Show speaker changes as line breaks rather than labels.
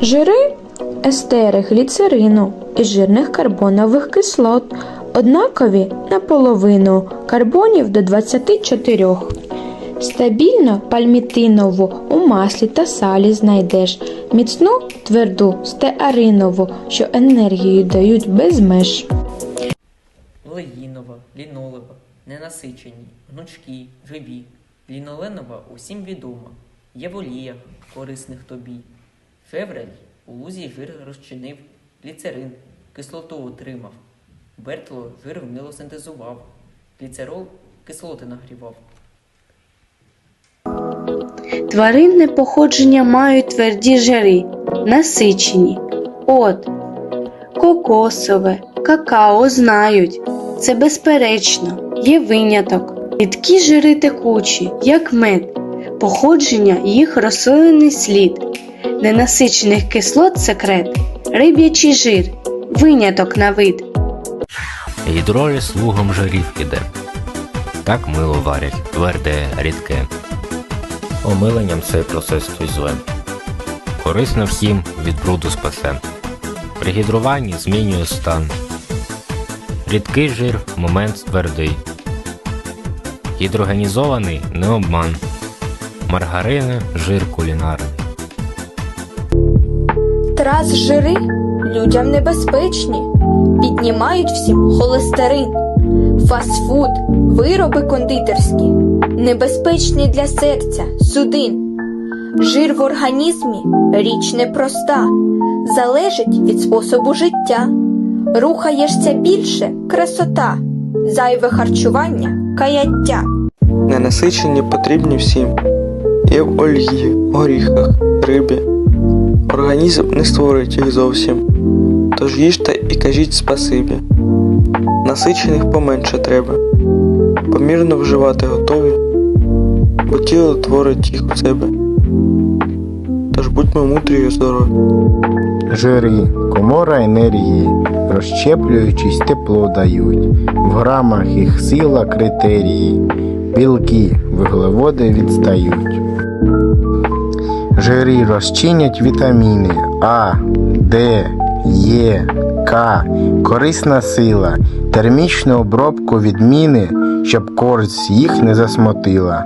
Жири естери гліцерину і жирних карбонових кислот однакові наполовину карбонів до 24. Стабільно пальмітинову у маслі та салі знайдеш міцну тверду стеаринову, що енергію дають без меж.
Леїнова, лінолева, ненасичені, гнучкі, живі. Ліноленова усім відома, є в оліях, корисних тобі. Феврель у лузі жир розчинив, гліцерин кислоту отримав. Бертло жир вміло синтезував, гліцерол кислоти нагрівав.
Тваринне походження мають тверді жири, насичені. От, кокосове, какао знають. Це безперечно, є виняток. Рідкі жири текучі, як мед, походження їх рослинний слід. Ненасичених кислот секрет, риб'ячий жир, виняток на вид.
Гідроліз лугом жирів іде. Так мило варять, тверде, рідке. Омиленням цей процес зве. Корисно всім від бруду спасе. При гідруванні змінює стан. Рідкий жир момент твердий. Гідрогенізований не обман. Маргарини жир кулінарний.
Трас жири людям небезпечні, піднімають всім холестерин, фастфуд, вироби кондитерські, небезпечні для серця, судин. Жир в організмі річ непроста, залежить від способу життя. Рухаєшся більше красота, зайве харчування каяття.
Ненасичені потрібні всім. Є в олії, горіхах, рибі. Організм не створить їх зовсім. Тож їжте і кажіть спасибі. Насичених поменше треба. Помірно вживати готові, бо тіло творить їх у себе. Тож будьмо мудрі і здорові.
Жири, комора енергії, розщеплюючись, тепло дають. В грамах їх сила критерії, білки, вуглеводи відстають. Жири розчинять вітаміни А, Д, Е, К, корисна сила, термічну обробку відміни, щоб користь їх не засмотила.